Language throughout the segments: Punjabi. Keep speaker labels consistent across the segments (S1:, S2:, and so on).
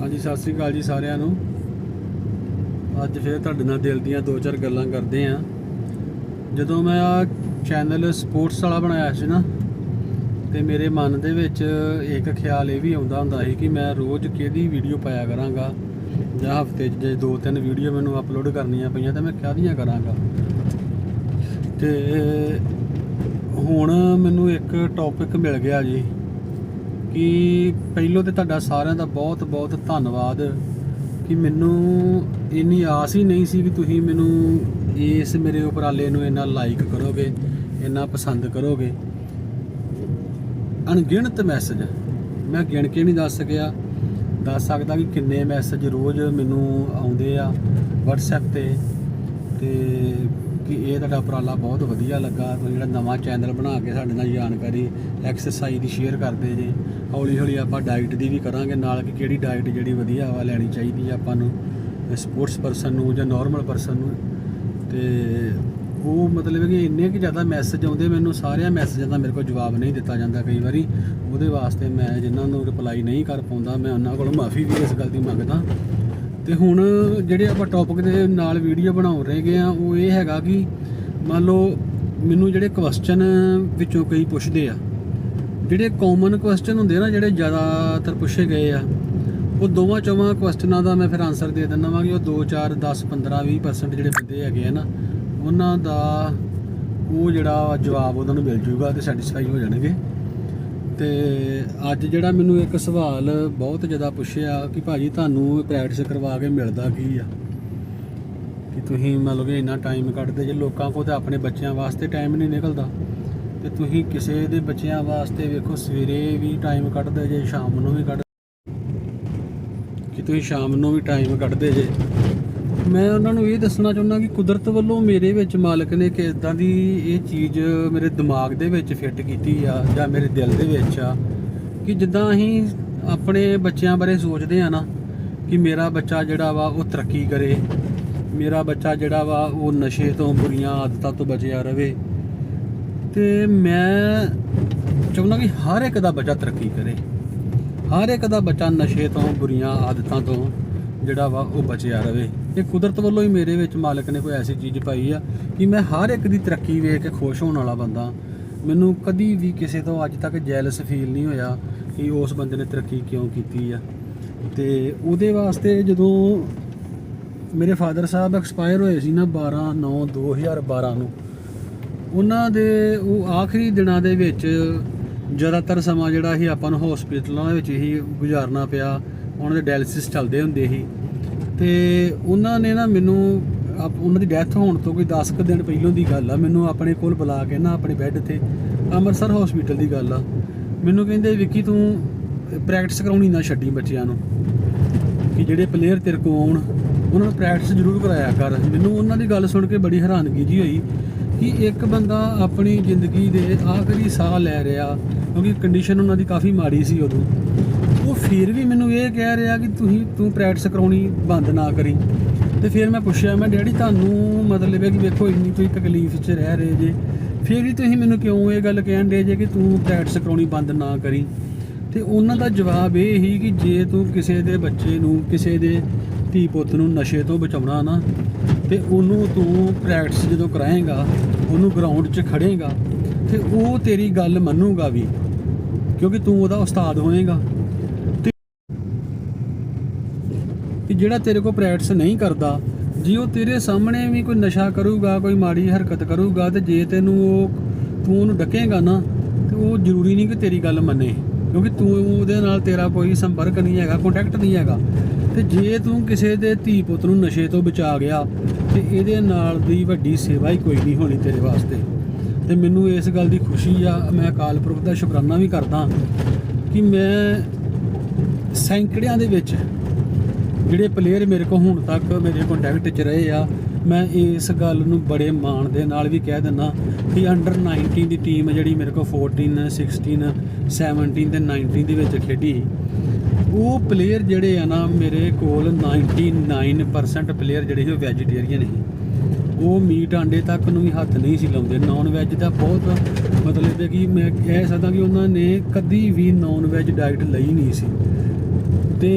S1: ਹਾਂਜੀ, ਸਤਿ ਸ੍ਰੀ ਅਕਾਲ ਜੀ ਸਾਰਿਆਂ ਨੂੰ। ਅੱਜ ਫੇਰ ਤੁਹਾਡੇ ਨਾਲ ਦਿਲ ਦੀਆਂ ਦੋ ਚਾਰ ਗੱਲਾਂ ਕਰਦੇ ਆਂ। ਜਦੋਂ ਮੈਂ ਆ ਚੈਨਲ ਸਪੋਰਟਸ ਵਾਲਾ ਬਣਾਇਆ ਸੀ ਨਾ, ਤੇ ਮੇਰੇ ਮਨ ਦੇ ਵਿੱਚ ਇੱਕ ਖਿਆਲ ਇਹ ਵੀ ਆਉਂਦਾ ਹੁੰਦਾ ਸੀ ਕਿ ਮੈਂ ਰੋਜ਼ ਕਿਹਦੀ ਵੀਡੀਓ ਪਾਇਆ ਕਰਾਂਗਾ, ਜਾਂ ਹਫ਼ਤੇ 'ਚ ਜੇ ਦੋ ਤਿੰਨ ਵੀਡੀਓ ਮੈਨੂੰ ਅਪਲੋਡ ਕਰਨੀਆਂ ਪਈਆਂ ਤਾਂ ਮੈਂ ਕਿਹਦੀਆਂ ਕਰਾਂਗਾ। ਤੇ ਹੁਣ ਮੈਨੂੰ ਇੱਕ ਟੌਪਿਕ ਮਿਲ ਗਿਆ ਜੀ। ਕਿ ਪਹਿਲੋਂ ਤੇ ਤੁਹਾਡਾ ਸਾਰਿਆਂ ਦਾ ਬਹੁਤ ਬਹੁਤ ਧੰਨਵਾਦ ਕਿ ਮੈਨੂੰ ਇੰਨੀ ਆਸ ਹੀ ਨਹੀਂ ਸੀ ਕਿ ਤੁਸੀਂ ਮੈਨੂੰ ਇਸ ਮੇਰੇ ਉਪਰਾਲੇ ਨੂੰ ਇੰਨਾ ਲਾਈਕ ਕਰੋਗੇ, ਇੰਨਾ ਪਸੰਦ ਕਰੋਗੇ। ਅਣਗਿਣਤ ਮੈਸੇਜ ਮੈਂ ਗਿਣ ਕੇ ਨਹੀਂ ਦੱਸ ਸਕਿਆ। ਦੱਸ ਸਕਦਾ ਕਿ ਕਿੰਨੇ ਮੈਸੇਜ ਰੋਜ਼ ਮੈਨੂੰ ਆਉਂਦੇ ਆ WhatsApp ਤੇ ਤੇ ਕਿ ਇਹ ਤੁਹਾਡਾ ਉਪਰਾਲਾ ਬਹੁਤ ਵਧੀਆ ਲੱਗਾ। ਤੁਸੀਂ ਜਿਹੜਾ ਨਵਾਂ ਚੈਨਲ ਬਣਾ ਕੇ ਸਾਡੇ ਨਾਲ ਜਾਣਕਾਰੀ ਐਕਸਰਸਾਈਜ਼ ਦੀ ਸ਼ੇਅਰ ਕਰਦੇ ਜੇ। ਹੌਲੀ ਹੌਲੀ ਆਪਾਂ ਡਾਈਟ ਦੀ ਵੀ ਕਰਾਂਗੇ। ਨਾਲ ਕਿ ਕਿਹੜੀ ਡਾਈਟ ਜਿਹੜੀ ਵਧੀਆ ਵਾ ਲੈਣੀ ਚਾਹੀਦੀ ਆ ਆਪਾਂ ਨੂੰ ਸਪੋਰਟਸ ਪਰਸਨ ਨੂੰ ਜਾਂ ਨਾਰਮਲ ਪਰਸਨ ਨੂੰ। ਤੇ ਉਹ ਮਤਲਬ ਕਿ ਇੰਨੇ ਕਿ ਜ਼ਿਆਦਾ ਮੈਸੇਜ ਆਉਂਦੇ, ਮੈਨੂੰ ਸਾਰਿਆਂ ਮੈਸੇਜਾਂ ਦਾ ਮੇਰੇ ਕੋਲ ਜਵਾਬ ਨਹੀਂ ਦਿੱਤਾ ਜਾਂਦਾ ਕਈ ਵਾਰੀ। ਉਹਦੇ ਵਾਸਤੇ ਮੈਂ ਜਿਨ੍ਹਾਂ ਨੂੰ ਰਿਪਲਾਈ ਨਹੀਂ ਕਰ ਪਾਉਂਦਾ, ਮੈਂ ਉਹਨਾਂ ਕੋਲ ਮਾਫੀ ਵੀ ਇਸ ਗੱਲ ਦੀ ਮੰਗਦਾ। ਤੇ ਹੁਣ ਜਿਹੜੇ ਆਪਾਂ ਟੌਪਿਕ ਦੇ ਨਾਲ ਵੀਡੀਓ ਬਣਾਉ ਰਹੇ ਗਏ ਆ ਉਹ ਇਹ ਹੈਗਾ ਕਿ ਮੰਨ ਲਓ ਮੈਨੂੰ ਜਿਹੜੇ ਕੁਐਸਚਨ ਵਿੱਚੋਂ ਕਈ ਪੁੱਛਦੇ ਆ, ਜਿਹੜੇ ਕਾਮਨ ਕੁਐਸਚਨ ਹੁੰਦੇ ਆ ਨਾ, ਜਿਹੜੇ ਜ਼ਿਆਦਾਤਰ ਪੁੱਛੇ ਗਏ ਆ, ਉਹ ਦੋਵਾਂ ਚੋਵਾਂ ਕੁਐਸਚਨਾਂ ਦਾ ਮੈਂ ਫਿਰ ਆਨਸਰ ਦੇ ਦਿੰਦਾ ਵਾਂ ਕਿ ਉਹ 2 4 10 15 20% ਜਿਹੜੇ ਬੰਦੇ ਹੈਗੇ ਆ ਨਾ, ਉਹਨਾਂ ਦਾ ਉਹ ਜਿਹੜਾ ਜਵਾਬ ਉਹਨਾਂ ਨੂੰ ਮਿਲ ਜੂਗਾ ਤੇ ਸੈਟੀਸਫਾਈ ਹੋ ਜਾਣਗੇ। ਤੇ ਅੱਜ ਜਿਹੜਾ ਮੈਨੂੰ ਇੱਕ ਸਵਾਲ ਬਹੁਤ ਜ਼ਿਆਦਾ ਪੁੱਛਿਆ ਕਿ ਭਾਜੀ ਤੁਹਾਨੂੰ ਪ੍ਰੈਕਟਿਸ ਕਰਵਾ ਕੇ ਮਿਲਦਾ ਕੀ ਆ? ਕਿ ਤੁਸੀਂ ਮਤਲਬ ਕਿ ਇੰਨਾ ਟਾਈਮ ਕੱਢਦੇ ਜੇ, ਲੋਕਾਂ ਕੋਲ ਤਾਂ ਆਪਣੇ ਬੱਚਿਆਂ ਵਾਸਤੇ ਟਾਈਮ ਨਹੀਂ ਨਿਕਲਦਾ। ਤੇ ਤੁਸੀਂ ਕਿਸੇ ਦੇ ਬੱਚਿਆਂ ਵਾਸਤੇ ਵੇਖੋ, ਸਵੇਰੇ ਵੀ ਟਾਈਮ ਕੱਢਦੇ ਜੇ, ਸ਼ਾਮ ਨੂੰ ਵੀ ਕੱਢ ਕਿ ਤੁਸੀਂ ਸ਼ਾਮ ਨੂੰ ਵੀ ਟਾਈਮ ਕੱਢਦੇ ਜੇ। ਮੈਂ ਉਹਨਾਂ ਨੂੰ ਇਹ ਦੱਸਣਾ ਚਾਹੁੰਦਾ ਕਿ ਕੁਦਰਤ ਵੱਲੋਂ ਮੇਰੇ ਵਿੱਚ ਮਾਲਕ ਨੇ ਕਿ ਇਦਾਂ ਦੀ ਇਹ ਚੀਜ਼ ਮੇਰੇ ਦਿਮਾਗ ਦੇ ਵਿੱਚ ਫਿੱਟ ਕੀਤੀ ਆ ਜਾਂ ਮੇਰੇ ਦਿਲ ਦੇ ਵਿੱਚ ਆ, ਕਿ ਜਿੱਦਾਂ ਅਸੀਂ ਆਪਣੇ ਬੱਚਿਆਂ ਬਾਰੇ ਸੋਚਦੇ ਆ ਨਾ, ਕਿ ਮੇਰਾ ਬੱਚਾ ਜਿਹੜਾ ਵਾ ਉਹ ਤਰੱਕੀ ਕਰੇ, ਮੇਰਾ ਬੱਚਾ ਜਿਹੜਾ ਵਾ ਉਹ ਨਸ਼ੇ ਤੋਂ ਬੁਰੀਆਂ ਆਦਤਾਂ ਤੋਂ ਬਚਿਆ ਰਵੇ, ਤੇ ਮੈਂ ਚਾਹੁੰਦਾ ਕਿ ਹਰ ਇੱਕ ਦਾ ਬੱਚਾ ਤਰੱਕੀ ਕਰੇ, ਹਰ ਇੱਕ ਦਾ ਬੱਚਾ ਨਸ਼ੇ ਤੋਂ ਬੁਰੀਆਂ ਆਦਤਾਂ ਤੋਂ ਜਿਹੜਾ ਵਾ ਉਹ ਬਚਿਆ ਰਵੇ। ਇਹ ਕੁਦਰਤ ਵੱਲੋਂ ਹੀ ਮੇਰੇ ਵਿੱਚ ਮਾਲਕ ਨੇ ਕੋਈ ਐਸੀ ਚੀਜ਼ ਪਾਈ ਆ ਕਿ ਮੈਂ ਹਰ ਇੱਕ ਦੀ ਤਰੱਕੀ ਵੇਖ ਕੇ ਖੁਸ਼ ਹੋਣ ਵਾਲਾ ਬੰਦਾ। ਮੈਨੂੰ ਕਦੀ ਵੀ ਕਿਸੇ ਤੋਂ ਅੱਜ ਤੱਕ ਜੈਲਸ ਫੀਲ ਨਹੀਂ ਹੋਇਆ ਕਿ ਉਸ ਬੰਦੇ ਨੇ ਤਰੱਕੀ ਕਿਉਂ ਕੀਤੀ ਆ। ਤੇ ਉਹਦੇ ਵਾਸਤੇ ਜਦੋਂ ਮੇਰੇ ਫਾਦਰ ਸਾਹਿਬ ਐਕਸਪਾਇਰ ਹੋਏ ਸੀ ਨਾ 12 9 2012 ਨੂੰ, ਉਹਨਾਂ ਦੇ ਉਹ ਆਖਰੀ ਦਿਨਾਂ ਦੇ ਵਿੱਚ ਜ਼ਿਆਦਾਤਰ ਸਮਾਂ ਜਿਹੜਾ ਸੀ ਆਪਾਂ ਨੂੰ ਹਸਪੀਟਲਾਂ ਵਿੱਚ ਹੀ ਗੁਜ਼ਾਰਨਾ ਪਿਆ। ਉਹਨਾਂ ਦੇ ਡਾਇਲਿਸਿਸ ਚੱਲਦੇ ਹੁੰਦੇ ਸੀ। ਤੇ ਉਹਨਾਂ ਨੇ ਨਾ ਮੈਨੂੰ ਆਪ- ਉਹਨਾਂ ਦੀ ਡੈਥ ਹੋਣ ਤੋਂ ਕੋਈ 10 ਕੁ ਦਿਨ ਪਹਿਲਾਂ ਦੀ ਗੱਲ ਆ। ਮੈਨੂੰ ਆਪਣੇ ਕੋਲ ਬੁਲਾ ਕੇ ਨਾ ਆਪਣੇ ਬੈੱਡ ਤੇ ਅੰਮ੍ਰਿਤਸਰ ਹਸਪੀਟਲ ਦੀ ਗੱਲ ਆ। ਮੈਨੂੰ ਕਹਿੰਦੇ, ਵਿੱਕੀ, ਤੂੰ ਪ੍ਰੈਕਟਿਸ ਕਰਾਉਣੀ ਨਾ ਛੱਡੀ ਬੱਚਿਆਂ ਨੂੰ। ਕਿ ਜਿਹੜੇ ਪਲੇਅਰ ਤੇਰੇ ਕੋਲ ਆਉਣ, ਉਹਨਾਂ ਨੂੰ ਪ੍ਰੈਕਟਿਸ ਜ਼ਰੂਰ ਕਰਾਇਆ ਕਰ। ਮੈਨੂੰ ਉਹਨਾਂ ਦੀ ਗੱਲ ਸੁਣ ਕੇ ਬੜੀ ਹੈਰਾਨਗੀ ਜੀ ਹੋਈ ਕਿ ਇੱਕ ਬੰਦਾ ਆਪਣੀ ਜ਼ਿੰਦਗੀ ਦੇ ਆਖਰੀ ਸਾਹ ਲੈ ਰਿਹਾ, ਕਿਉਂਕਿ ਕੰਡੀਸ਼ਨ ਉਹਨਾਂ ਦੀ ਕਾਫੀ ਮਾੜੀ ਸੀ ਉਦੋਂ। ਫਿਰ ਵੀ ਮੈਨੂੰ ਇਹ ਕਹਿ ਰਿਹਾ ਕਿ ਤੁਸੀਂ, ਤੂੰ ਪ੍ਰੈਕਟਿਸ ਕਰਾਉਣੀ ਬੰਦ ਨਾ ਕਰੀ। ਤੇ ਫਿਰ ਮੈਂ ਪੁੱਛਿਆ, ਮੈਂ ਡੈਡੀ, ਤੁਹਾਨੂੰ ਮਤਲਬ ਹੈ ਕਿ ਵੇਖੋ, ਇੰਨੀ ਤੁਸੀਂ ਤਕਲੀਫ 'ਚ ਰਹਿ ਰਹੇ ਜੇ। ਫਿਰ ਵੀ ਤੁਸੀਂ ਮੈਨੂੰ ਕਿਉਂ ਇਹ ਗੱਲ ਕਹਿਣ ਦੇ ਜੇ ਕਿ ਤੂੰ ਪ੍ਰੈਕਟਿਸ ਕਰਾਉਣੀ ਬੰਦ ਨਾ ਕਰੀ? ਤੇ ਉਹਨਾਂ ਦਾ ਜਵਾਬ ਇਹ ਹੀ ਕਿ ਜੇ ਤੂੰ ਕਿਸੇ ਦੇ ਬੱਚੇ ਨੂੰ, ਕਿਸੇ ਦੇ ਧੀ ਪੁੱਤ ਨੂੰ ਨਸ਼ੇ ਤੋਂ ਬਚਾਉਣਾ ਨਾ, ਤੇ ਉਹਨੂੰ ਤੂੰ ਪ੍ਰੈਕਟਿਸ ਜਦੋਂ ਕਰਾਏਗਾ, ਉਹਨੂੰ ਗਰਾਊਂਡ 'ਚ ਖੜੇਗਾ ਤੇ ਉਹ ਤੇਰੀ ਗੱਲ ਮੰਨੂਗਾ ਵੀ। ਕਿਉਂਕਿ ਤੂੰ ਉਹਦਾ ਉਸਤਾਦ ਹੋਏਗਾ ਤੇ ਕਿ ਜਿਹੜਾ ਤੇਰੇ ਕੋਲ ਪ੍ਰੈਕਟਿਸ ਨਹੀਂ ਕਰਦਾ, ਜੇ ਉਹ ਤੇਰੇ ਸਾਹਮਣੇ ਵੀ ਕੋਈ ਨਸ਼ਾ ਕਰੂਗਾ, ਕੋਈ ਮਾੜੀ ਹਰਕਤ ਕਰੂਗਾ, ਤੇ ਜੇ ਤੈਨੂੰ ਉਹ ਤੂੰ ਉਹਨੂੰ ਡਕੇਗਾ ਨਾ, ਤੇ ਉਹ ਜ਼ਰੂਰੀ ਨਹੀਂ ਕਿ ਤੇਰੀ ਗੱਲ ਮੰਨੇ। ਕਿਉਂਕਿ ਤੂੰ ਉਹਦੇ ਨਾਲ ਤੇਰਾ ਕੋਈ ਸੰਪਰਕ ਨਹੀਂ ਹੈਗਾ ਕੰਟੈਕਟ ਨਹੀਂ ਹੈਗਾ। ਤੇ ਜੇ ਤੂੰ ਕਿਸੇ ਦੇ ਧੀ ਪੁੱਤ ਨੂੰ ਨਸ਼ੇ ਤੋਂ ਬਚਾ ਗਿਆ, ਤੇ ਇਹਦੇ ਨਾਲ ਦੀ ਵੱਡੀ ਸੇਵਾ ਹੀ ਕੋਈ ਨਹੀਂ ਹੋਣੀ ਤੇਰੇ ਵਾਸਤੇ। ਤੇ ਮੈਨੂੰ ਇਸ ਗੱਲ ਦੀ ਖੁਸ਼ੀ ਆ, ਮੈਂ ਅਕਾਲ ਪੁਰਖ ਦਾ ਸ਼ੁਕਰਾਨਾ ਵੀ ਕਰਦਾ ਕਿ ਮੈਂ ਸੈਂਕੜਿਆਂ ਦੇ ਵਿੱਚ ਜਿਹੜੇ ਪਲੇਅਰ ਮੇਰੇ ਕੋਲ ਹੁਣ ਤੱਕ ਮੇਰੇ ਕੰਟੈਕਟ 'ਚ ਰਹੇ ਆ, ਮੈਂ ਇਸ ਗੱਲ ਨੂੰ ਬੜੇ ਮਾਣ ਦੇ ਨਾਲ ਵੀ ਕਹਿ ਦਿੰਦਾ ਕਿ ਅੰਡਰ 19 ਦੀ ਟੀਮ ਜਿਹੜੀ ਮੇਰੇ ਕੋਲ 14 16 17 ਤੇ 19 ਦੇ ਵਿੱਚ ਖੇਡੀ, ਉਹ ਪਲੇਅਰ ਜਿਹੜੇ ਆ ਨਾ ਮੇਰੇ ਕੋਲ 99% ਪਲੇਅਰ ਜਿਹੜੇ ਸੀ ਉਹ ਵੈਜੀਟੇਰੀਅਨ ਸੀ। ਉਹ ਮੀਟ ਆਂਡੇ ਤੱਕ ਨੂੰ ਵੀ ਹੱਥ ਨਹੀਂ ਸੀ ਲਾਉਂਦੇ ਨਾਨ ਵੈਜ ਦਾ ਬਹੁਤ ਮਤਲਬ ਹੈ ਕਿ ਮੈਂ ਕਹਿ ਸਕਦਾ ਕਿ ਉਹਨਾਂ ਨੇ ਕਦੀ ਵੀ ਨਾਨ ਵੈਜ ਡਾਈਟ ਲਈ ਨਹੀਂ ਸੀ। ਤੇ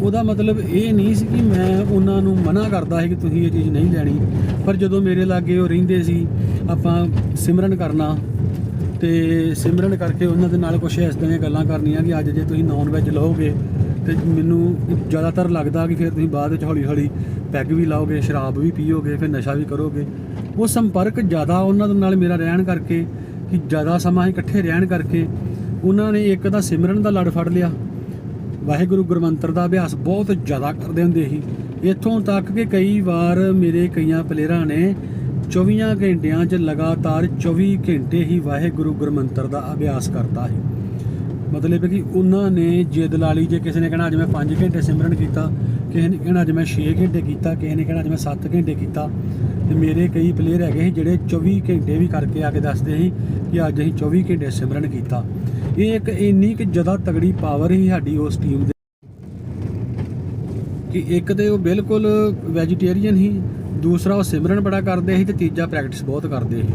S1: ਉਹਦਾ ਮਤਲਬ ਇਹ ਨਹੀਂ ਸੀ ਕਿ ਮੈਂ ਉਹਨਾਂ ਨੂੰ ਮਨਾ ਕਰਦਾ ਸੀ ਕਿ ਤੁਸੀਂ ਇਹ ਚੀਜ਼ ਨਹੀਂ ਲੈਣੀ। ਪਰ ਜਦੋਂ ਮੇਰੇ ਲਾਗੇ ਉਹ ਰਹਿੰਦੇ ਸੀ, ਆਪਾਂ ਸਿਮਰਨ ਕਰਨਾ ਤੇ ਸਿਮਰਨ ਕਰਕੇ ਉਹਨਾਂ ਦੇ ਨਾਲ ਕੁਝ ਇਸ ਤਰ੍ਹਾਂ ਦੀਆਂ ਗੱਲਾਂ ਕਰਨੀਆਂ ਕਿ ਅੱਜ ਜੇ ਤੁਸੀਂ ਨਾਨ ਵੈਜ ਲਓਗੇ ਤੇ ਮੈਨੂੰ ਜ਼ਿਆਦਾਤਰ ਲੱਗਦਾ ਕਿ ਫਿਰ ਤੁਸੀਂ ਬਾਅਦ ਵਿੱਚ ਹੌਲੀ ਹੌਲੀ ਪੈਗ ਵੀ ਲਾਓਗੇ, ਸ਼ਰਾਬ ਵੀ ਪੀਓਗੇ, ਫਿਰ ਨਸ਼ਾ ਵੀ ਕਰੋਗੇ। ਉਹ ਸੰਪਰਕ ਜ਼ਿਆਦਾ ਉਹਨਾਂ ਦੇ ਨਾਲ ਮੇਰਾ ਰਹਿਣ ਕਰਕੇ ਕਿ ਜ਼ਿਆਦਾ ਸਮਾਂ ਇਕੱਠੇ ਰਹਿਣ ਕਰਕੇ ਉਹਨਾਂ ਨੇ ਇੱਕ ਤਾਂ ਸਿਮਰਨ ਦਾ ਲੜ ਫੜ ਲਿਆ। ਵਾਹਿਗੁਰੂ ਗੁਰਮੰਤਰ ਦਾ ਅਭਿਆਸ ਬਹੁਤ ਜ਼ਿਆਦਾ ਕਰਦੇ ਹੁੰਦੇ ਸੀ। ਇੱਥੋਂ ਤੱਕ ਕਿ ਕਈ ਵਾਰ ਮੇਰੇ ਕਈਆਂ ਪਲੇਅਰਾਂ ਨੇ 24 ਘੰਟਿਆਂ 'ਚ ਲਗਾਤਾਰ 24 ਘੰਟੇ ਹੀ ਵਾਹਿਗੁਰੂ ਗੁਰਮੰਤਰ ਦਾ ਅਭਿਆਸ ਕਰਤਾ ਸੀ। ਮਤਲਬ ਕਿ ਉਹਨਾਂ ਨੇ ਜਿੱਦ ਲਾ ਲਈ ਜੇ ਕਿਸੇ ਨੇ ਕਹਿਣਾ ਅੱਜ ਮੈਂ 5 ਘੰਟੇ ਸਿਮਰਨ ਕੀਤਾ, ਕਿਸੇ ਨੇ ਕਹਿਣਾ ਅੱਜ ਮੈਂ 6 ਘੰਟੇ ਕੀਤਾ, ਕਿਸੇ ਨੇ ਕਹਿਣਾ ਅੱਜ ਮੈਂ 7 ਘੰਟੇ ਕੀਤਾ, ਤੇ ਮੇਰੇ ਕਈ ਪਲੇਅਰ ਹੈਗੇ ਸੀ ਜਿਹੜੇ 24 ਘੰਟੇ ਵੀ ਕਰਕੇ ਆ ਕੇ ਦੱਸਦੇ ਸੀ ਕਿ ਅੱਜ ਅਸੀਂ 24 ਘੰਟੇ ਸਿਮਰਨ ਕੀਤਾ। ਇਹ ਇੱਕ ਇੰਨੀ ਕਿ ਜ਼ਿਆਦਾ ਤਗੜੀ ਪਾਵਰ ਸੀ ਸਾਡੀ ਉਸ ਟੀਮ ਦੇ। ਕਿ ਇੱਕ ਤੇ ਉਹ ਬਿਲਕੁਲ ਵੈਜੀਟੇਰੀਅਨ ਸੀ, ਦੂਸਰਾ ਉਹ ਸਿਮਰਨ ਬੜਾ ਕਰਦੇ ਸੀ ਤੇ ਤੀਜਾ ਪ੍ਰੈਕਟਿਸ ਬਹੁਤ ਕਰਦੇ ਸੀ।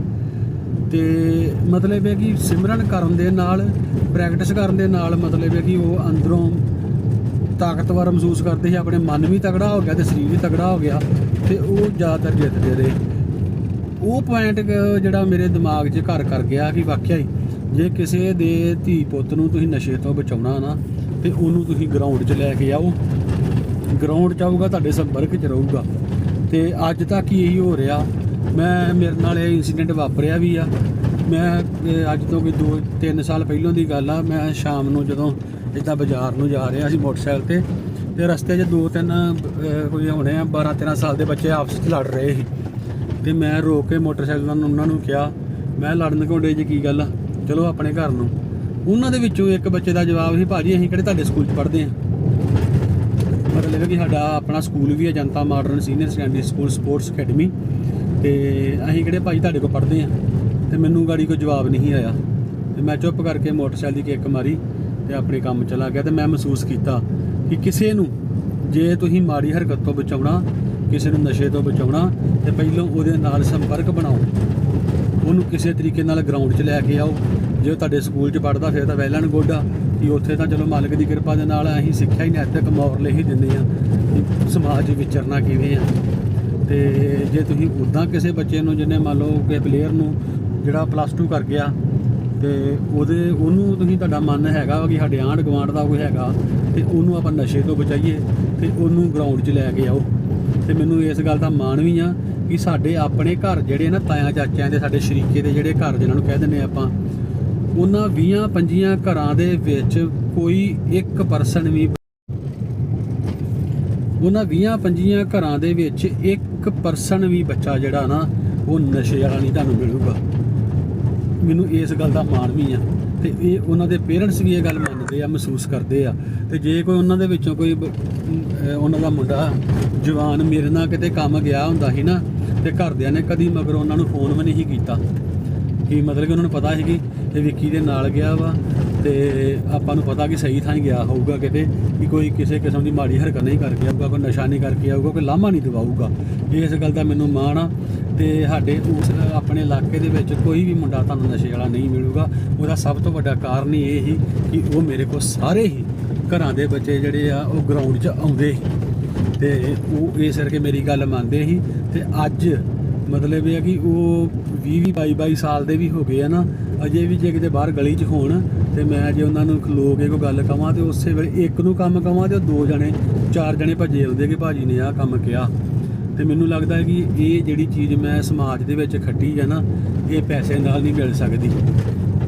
S1: ਤੇ ਮਤਲਬ ਹੈ ਕਿ ਸਿਮਰਨ ਕਰਨ ਦੇ ਨਾਲ ਪ੍ਰੈਕਟਿਸ ਕਰਨ ਦੇ ਨਾਲ ਮਤਲਬ ਹੈ ਕਿ ਉਹ ਅੰਦਰੋਂ ਤਾਕਤਵਰ ਮਹਿਸੂਸ ਕਰਦੇ ਸੀ, ਆਪਣੇ ਮਨ ਵੀ ਤਗੜਾ ਹੋ ਗਿਆ ਤੇ ਸਰੀਰ ਵੀ ਤਗੜਾ ਹੋ ਗਿਆ ਤੇ ਉਹ ਜ਼ਿਆਦਾਤਰ ਜਿੱਤਦੇ ਰਹੇ। ਉਹ ਪੁਆਇੰਟ ਜਿਹੜਾ ਮੇਰੇ ਦਿਮਾਗ 'ਚ ਘਰ ਕਰ ਗਿਆ ਕਿ ਵਾਕਿਆ ਹੀ ਜੇ ਕਿਸੇ ਦੇ ਧੀ ਪੁੱਤ ਨੂੰ ਤੁਸੀਂ ਨਸ਼ੇ ਤੋਂ ਬਚਾਉਣਾ ਨਾ, ਤੇ ਉਹਨੂੰ ਤੁਸੀਂ ਗਰਾਊਂਡ 'ਚ ਲੈ ਕੇ ਆਓ। ਗਰਾਊਂਡ 'ਚ ਆਊਗਾ, ਤੁਹਾਡੇ ਸੰਪਰਕ 'ਚ ਰਹੂਗਾ। ਤੇ ਅੱਜ ਤੱਕ ਹੀ ਇਹੀ ਹੋ ਰਿਹਾ। ਮੈਂ, ਮੇਰੇ ਨਾਲ ਇਹ ਇਨਸੀਡੈਂਟ ਵਾਪਰਿਆ ਵੀ ਆ। ਮੈਂ ਅੱਜ ਤੋਂ ਕੋਈ 2 3 ਸਾਲ ਪਹਿਲਾਂ ਦੀ ਗੱਲ ਆ। ਮੈਂ ਸ਼ਾਮ ਨੂੰ ਜਦੋਂ ਇਦਾਂ ਬਾਜ਼ਾਰ ਨੂੰ ਜਾ ਰਿਹਾ ਸੀ ਮੋਟਰਸਾਈਕਲ ਤੇ ਤੇ ਰਸਤੇ 'ਚ ਦੋ ਤਿੰਨ ਕੋਈ ਹੋਣੇ ਆ 12 13 ਸਾਲ ਦੇ ਬੱਚੇ ਆਪਸ 'ਚ ਲੜ ਰਹੇ ਸੀ। ਤੇ ਮੈਂ ਰੋਕ ਕੇ ਮੋਟਰਸਾਈਕਲ ਨਾਲ ਉਹਨਾਂ ਨੂੰ ਕਿਹਾ, ਮੈਂ ਲੜਨ ਘੋੜੇ 'ਚ ਕੀ ਗੱਲ ਆ? ਚਲੋ ਆਪਣੇ ਘਰ ਨੂੰ। ਉਹਨਾਂ ਦੇ ਵਿੱਚੋਂ ਇੱਕ ਬੱਚੇ ਦਾ ਜਵਾਬ ਸੀ, ਭਾਜੀ, ਅਸੀਂ ਕਿਹੜੇ ਤੁਹਾਡੇ ਸਕੂਲ 'ਚ ਪੜ੍ਹਦੇ ਆ ਮਤਲਬ ਹੈ ਕਿ ਸਾਡਾ ਆਪਣਾ ਸਕੂਲ ਵੀ ਹੈ, Janta modern senior secondary school, sports academy. ਤੇ ਅਸੀਂ ਕਿਹੜੇ ਭਾਈ ਤੁਹਾਡੇ ਕੋਲ ਪੜ੍ਹਦੇ ਆ ਤੇ ਮੈਨੂੰ ਗਾੜੀ ਕੋਈ ਜਵਾਬ ਨਹੀਂ ਆਇਆ। ਤੇ ਮੈਂ ਚੁੱਪ ਕਰਕੇ ਮੋਟਰਸਾਈਕਲ ਦੀ ਕਿੱਕ ਮਾਰੀ ਤੇ ਆਪਣੇ ਕੰਮ ਚਲਾ ਗਿਆ ਤੇ ਮੈਂ ਮਹਿਸੂਸ ਕੀਤਾ ਕਿ ਕਿਸੇ ਨੂੰ ਜੇ ਤੁਸੀਂ ਮਾੜੀ ਹਰਕਤ ਤੋਂ ਬਚਾਉਣਾ, ਕਿਸੇ ਨੂੰ ਨਸ਼ੇ ਤੋਂ ਬਚਾਉਣਾ ਤੇ ਪਹਿਲਾਂ ਉਹਦੇ ਨਾਲ ਸੰਪਰਕ ਬਣਾਓ। ਉਹਨੂੰ ਕਿਸੇ ਤਰੀਕੇ ਨਾਲ ਗਰਾਊਂਡ 'ਚ ਲੈ ਕੇ ਆਓ। ਜੇ ਤੁਹਾਡੇ ਸਕੂਲ 'ਚ ਪੜਦਾ ਫਿਰ ਤਾਂ ਵੈਲ ਐਂਡ ਗੁੱਡ ਆ। ਕਿ ਉੱਥੇ ਤਾਂ ਚਲੋ ਮਾਲਕ ਦੀ ਕਿਰਪਾ ਦੇ ਨਾਲ ਅਸੀਂ ਸਿੱਖਿਆ ਹੀ ਨੈਤਿਕ ਮੌਰਲ ਹੀ ਦਿੰਦੇ ਆ। ਕਿ ਸਮਾਜ 'ਚ ਵਿਚਰਨਾ ਕਿਵੇਂ ਆ। ਤੇ ਜੇ ਤੁਸੀਂ ਉਦਾਂ ਕਿਸੇ ਬੱਚੇ ਨੂੰ ਜਿਹਨੇ ਮੰਨ ਲਓ ਕਿ ਪਲੇਅਰ ਨੂੰ ਜਿਹੜਾ ਪਲੱਸ 2 ਕਰ ਗਿਆ, ਤੇ ਉਹਦੇ, ਉਹਨੂੰ ਤੁਸੀਂ ਤੁਹਾਡਾ ਮਨ ਹੈਗਾ ਵਾ ਕਿ ਸਾਡੇ ਆਂਢ ਗੁਆਂਢ ਦਾ ਕੋਈ ਹੈਗਾ, ਤੇ ਉਹਨੂੰ ਆਪਾਂ ਨਸ਼ੇ ਤੋਂ ਬਚਾਈਏ, ਤੇ ਉਹਨੂੰ ਗਰਾਊਂਡ 'ਚ ਲੈ ਕੇ ਆਓ। ਤੇ ਮੈਨੂੰ ਇਸ ਗੱਲ ਦਾ ਮਾਣ ਵੀ ਆ ਕਿ ਸਾਡੇ ਆਪਣੇ ਘਰ ਜਿਹੜੇ ਨਾ ਤਾਇਆ ਚਾਚਿਆਂ ਦੇ, ਸਾਡੇ ਸ਼ਰੀਕੇ ਦੇ ਜਿਹੜੇ ਘਰ ਜਿਹਨਾਂ ਨੂੰ ਕਹਿ ਦਿੰਦੇ ਆ ਆਪਾਂ, ਉਹਨਾਂ 20 25 ਘਰਾਂ ਦੇ ਵਿੱਚ ਕੋਈ ਇੱਕ ਪਰਸਨ ਵੀ ਉਹਨਾਂ 20 25 ਘਰਾਂ ਦੇ ਵਿੱਚ ਇੱਕ ਪਰਸਨ ਵੀ ਬੱਚਾ ਜਿਹੜਾ ਨਾ, ਉਹ ਨਸ਼ੇ ਵਾਲਾ ਨਹੀਂ ਤੁਹਾਨੂੰ ਮਿਲੂਗਾ। ਮੈਨੂੰ ਇਸ ਗੱਲ ਦਾ ਮਾਣ ਵੀ ਆ ਤੇ ਇਹ ਉਹਨਾਂ ਦੇ ਪੇਰੈਂਟਸ ਵੀ ਇਹ ਗੱਲ ਮੰਨਦੇ ਆ, ਮਹਿਸੂਸ ਕਰਦੇ ਆ। ਤੇ ਜੇ ਕੋਈ ਉਹਨਾਂ ਦੇ ਵਿੱਚੋਂ ਕੋਈ ਉਹਨਾਂ ਦਾ ਮੁੰਡਾ ਜਵਾਨ ਮੇਰੇ ਨਾਲ ਕਿਤੇ ਕੰਮ ਗਿਆ ਹੁੰਦਾ ਸੀ ਨਾ ਤੇ ਘਰਦਿਆਂ ਨੇ ਕਦੀ ਮਗਰ ਉਹਨਾਂ ਨੂੰ ਫੋਨ ਵੀ ਨਹੀਂ ਕੀਤਾ। ਕਿ ਮਤਲਬ ਕਿ ਉਹਨਾਂ ਨੂੰ ਪਤਾ ਸੀ ਕਿ ਇਹ ਵਿੱਕੀ ਦੇ ਨਾਲ ਗਿਆ ਵਾ ਤੇ ਆਪਾਂ ਨੂੰ ਪਤਾ ਕਿ ਸਹੀ ਥਾਂ ਹੀ ਗਿਆ ਹੋਊਗਾ ਕਿਤੇ ਕਿ ਕੋਈ ਕਿਸੇ ਕਿਸਮ ਦੀ ਮਾੜੀ ਹਰਕਤ ਨਹੀਂ ਕਰਕੇ ਆਊਗਾ, ਕੋਈ ਨਸ਼ਾ ਨਹੀਂ ਕਰਕੇ ਆਊਗਾ, ਕੋਈ ਲਾਮਾ ਨਹੀਂ ਦਵਾਊਗਾ। ਇਸ ਗੱਲ ਦਾ ਮੈਨੂੰ ਮਾਣ ਆ ਤੇ ਸਾਡੇ ਉਸ ਆਪਣੇ ਇਲਾਕੇ ਦੇ ਵਿੱਚ ਕੋਈ ਵੀ ਮੁੰਡਾ ਤੁਹਾਨੂੰ ਨਸ਼ੇ ਵਾਲਾ ਨਹੀਂ ਮਿਲੂਗਾ। ਉਹਦਾ ਸਭ ਤੋਂ ਵੱਡਾ ਕਾਰਨ ਹੀ ਇਹ ਹੀ ਕਿ ਉਹ ਮੇਰੇ ਕੋਲ ਸਾਰੇ ਹੀ ਘਰਾਂ ਦੇ ਬੱਚੇ ਜਿਹੜੇ ਆ, ਉਹ ਗਰਾਊਂਡ 'ਚ ਆਉਂਦੇ ਸੀ। ਤੇ ਉਹ ਇਸ ਕਰਕੇ ਮੇਰੀ ਗੱਲ ਮੰਨਦੇ ਸੀ ਤੇ ਅੱਜ ਮਤਲਬ ਇਹ ਹੈ ਕਿ ਉਹ 20 20 22 22 ਸਾਲ ਦੇ ਵੀ ਹੋ ਗਏ ਆ ਨਾ, ਅਜੇ ਵੀ ਜੇ ਕਿਤੇ ਬਾਹਰ ਗਲੀ 'ਚ ਹੋਣ ਤੇ ਮੈਂ ਜੇ ਉਹਨਾਂ ਨੂੰ ਖਲੋ ਕੇ ਕੋਈ ਗੱਲ ਕਵਾਂ ਤੇ ਉਸੇ ਵੇਲੇ ਇੱਕ ਨੂੰ ਕੰਮ ਕਵਾਂ ਤੇ ਉਹ ਦੋ ਜਣੇ, ਚਾਰ ਜਣੇ ਭੱਜੇ ਆਉਂਦੇ ਕਿ ਭਾਜੀ ਨੇ ਆਹ ਕੰਮ ਕਿਹਾ। ਤੇ ਮੈਨੂੰ ਲੱਗਦਾ ਹੈ ਕਿ ਇਹ ਜਿਹੜੀ ਚੀਜ਼ ਮੈਂ ਸਮਾਜ ਦੇ ਵਿੱਚ ਖੱਟੀ ਹੈ ਨਾ, ਇਹ ਪੈਸੇ ਨਾਲ ਨਹੀਂ ਮਿਲ ਸਕਦੀ।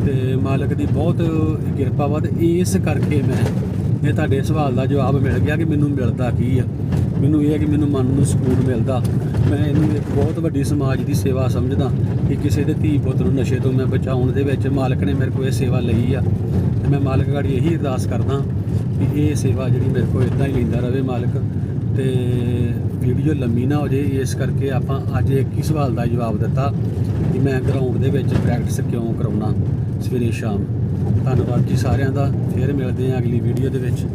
S1: ਤੇ ਮਾਲਕ ਦੀ ਬਹੁਤ ਕਿਰਪਾ ਵਾ ਤੇ ਇਸ ਕਰਕੇ ਮੈਂ, ਇਹ ਤੁਹਾਡੇ ਸਵਾਲ ਦਾ ਜਵਾਬ ਮਿਲ ਗਿਆ ਕਿ ਮੈਨੂੰ ਮਿਲਦਾ ਕੀ ਆ। ਮੈਨੂੰ ਇਹ ਹੈ ਕਿ ਮੈਨੂੰ ਮਨ ਨੂੰ ਸਕੂਨ ਮਿਲਦਾ। ਮੈਂ ਇਹਨੂੰ ਇੱਕ ਬਹੁਤ ਵੱਡੀ ਸਮਾਜ ਦੀ ਸੇਵਾ ਸਮਝਦਾ ਕਿ ਕਿਸੇ ਦੇ ਧੀ ਪੁੱਤ ਨੂੰ ਨਸ਼ੇ ਤੋਂ ਮੈਂ ਬਚਾਉਣ ਦੇ ਵਿੱਚ ਮਾਲਕ ਨੇ ਮੇਰੇ ਕੋਲ ਇਹ ਸੇਵਾ ਲਈ ਆ। ਤੇ ਮੈਂ ਮਾਲਕ ਗਾੜੀ ਇਹੀ ਅਰਦਾਸ ਕਰਦਾ ਕਿ ਇਹ ਸੇਵਾ ਜਿਹੜੀ ਮੇਰੇ ਕੋਲ ਇਦਾਂ ਹੀ ਲੈਂਦਾ ਰਹੇ ਮਾਲਕ। ਤੇ ਵੀਡੀਓ ਲੰਮੀ ਨਾ ਹੋ ਜੇ, ਇਸ ਕਰਕੇ ਆਪਾਂ ਅੱਜ ਇੱਕ ਹੀ ਸਵਾਲ ਦਾ ਜਵਾਬ ਦਿੱਤਾ ਕਿ ਮੈਂ ਗਰਾਊਂਡ ਦੇ ਵਿੱਚ ਪ੍ਰੈਕਟਿਸ ਕਿਉਂ ਕਰਾਉਣਾ? ਸਵੇਰੇ ਸ਼ਾਮ। ਧੰਨਵਾਦ ਜੀ ਸਾਰਿਆਂ ਦਾ। ਫਿਰ ਮਿਲਦੇ ਹਾਂ ਅਗਲੀ ਵੀਡੀਓ ਦੇ ਵਿੱਚ।